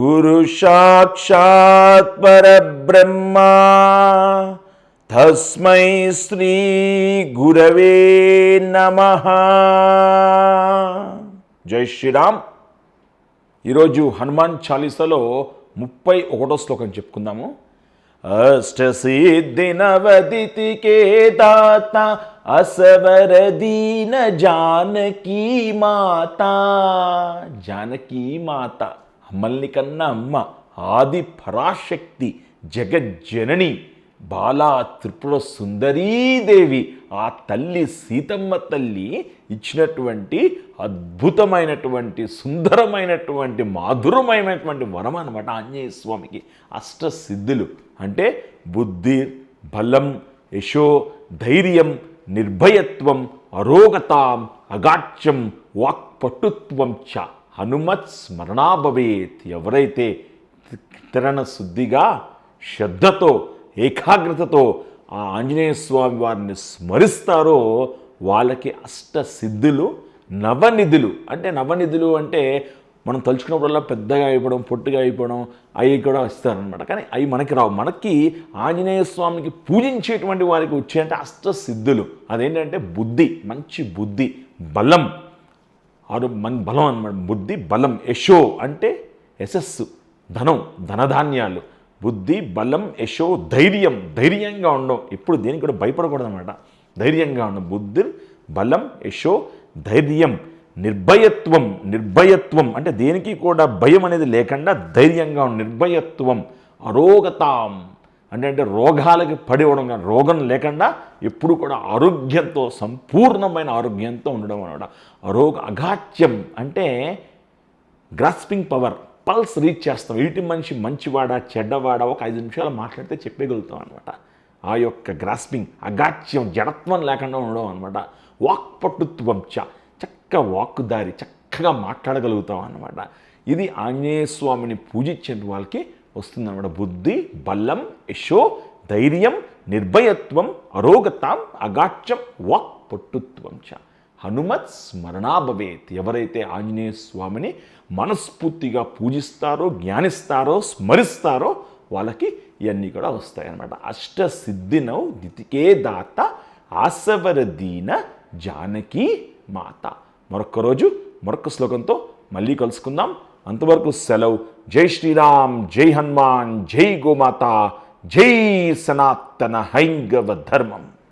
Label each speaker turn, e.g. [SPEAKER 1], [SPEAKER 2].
[SPEAKER 1] గురు సాక్షాత్ పరబ్రహ్మ. తస్మై శ్రీ గురవే నమ. జై శ్రీరామ్. ఈరోజు హనుమాన్ చాలీసాలో ముప్పై ఒకటో శ్లోకం చెప్పుకుందాము. అష్టసిద్ధినవదితికే దాత అసవరదీన జానకీ మాత. జానకీ మాత. మల్లికన్న అమ్మ ఆది పరాశక్తి జగజ్జనని బాలా త్రిపుర సుందరీదేవి ఆ తల్లి సీతమ్మ తల్లి ఇచ్చినటువంటి అద్భుతమైనటువంటి సుందరమైనటువంటి మాధురమైనటువంటి వరం అనమాట ఆంజనేయ స్వామికి. అష్ట సిద్ధులు అంటే బుద్ధి బలం యశో ధైర్యం నిర్భయత్వం అరోగతాం అగాచ్యం వాక్పటుత్వం చ. హనుమత్ స్మరణాభవేత్. ఎవరైతే తిరణ శుద్ధిగా శ్రద్ధతో ఏకాగ్రతతో ఆ ఆంజనేయ స్వామి వారిని స్మరిస్తారో వాళ్ళకి అష్ట సిద్ధులు నవనిధులు. అంటే నవనిధులు అంటే మనం తలుచుకున్నప్పుడల్లా పెద్దగా అయిపోవడం పొట్టుగా అయిపోవడం అవి కూడా ఇస్తారనమాట కానీ అవి మనకి రావు. మనకి ఆంజనేయ స్వామికి పూజించేటువంటి వారికి వచ్చేంటే అష్ట సిద్ధులు అదేంటంటే బుద్ధి మంచి బుద్ధి బలం. ఆరు మన బలం అనమాట బుద్ధి బలం యశో అంటే యశస్సు ధనం ధనధాన్యాలు. బుద్ధి బలం యశో ధైర్యం ధైర్యంగా ఉండడం ఇప్పుడు దేనికి కూడా భయపడకూడదు అనమాట ధైర్యంగా ఉండడం బుద్ధి బలం యశో ధైర్యం నిర్భయత్వం నిర్భయత్వం. అంటే దేనికి కూడా భయం అనేది లేకుండా ధైర్యంగా ఉండ. నిర్భయత్వం అరోగతాం. అంటే అంటే రోగాలకి పడి ఉండడం కానీ రోగం లేకుండా ఎప్పుడు కూడా ఆరోగ్యంతో సంపూర్ణమైన ఆరోగ్యంతో ఉండడం అనమాట రోగ అఘాత్యం అంటే గ్రాస్పింగ్ పవర్ పల్స్ రీచ్ చేస్తాం. ఇటు మనిషి మంచివాడా చెడ్డవాడా ఒక ఐదు నిమిషాలు మాట్లాడితే చెప్పగలుగుతాం అనమాట ఆ యొక్క గ్రాస్పింగ్ అగాచ్యం జడత్వం లేకుండా ఉండడం అనమాట వాక్ పట్టుత్వం చ చక్క వాక్కుదారి చక్కగా మాట్లాడగలుగుతాం అనమాట ఇది ఆంజనేయ స్వామిని పూజించిన వాళ్ళకి వస్తుందన్నమాట. బుద్ధి బలం యశో ధైర్యం నిర్భయత్వం అరోగతాం అగాత్యం వాక్ పట్టుత్వం చ. హనుమత్ స్మరణాభవేత్. ఎవరైతే ఆంజనేయ స్వామిని మనస్ఫూర్తిగా పూజిస్తారో జ్ఞానిస్తారో స్మరిస్తారో వాళ్ళకి ఇవన్నీ కూడా వస్తాయన్నమాట. అష్ట సిద్ధినౌ దితికే దాత ఆసవరదీన జానకి మాత. మరొక్క రోజు మరొక శ్లోకంతో మళ్ళీ కలుసుకుందాం. అంతవరకు సెలవు. జై శ్రీరామ్ జై హనుమాన్ జై గోమాత జై సనాతన హైంగవ ధర్మం.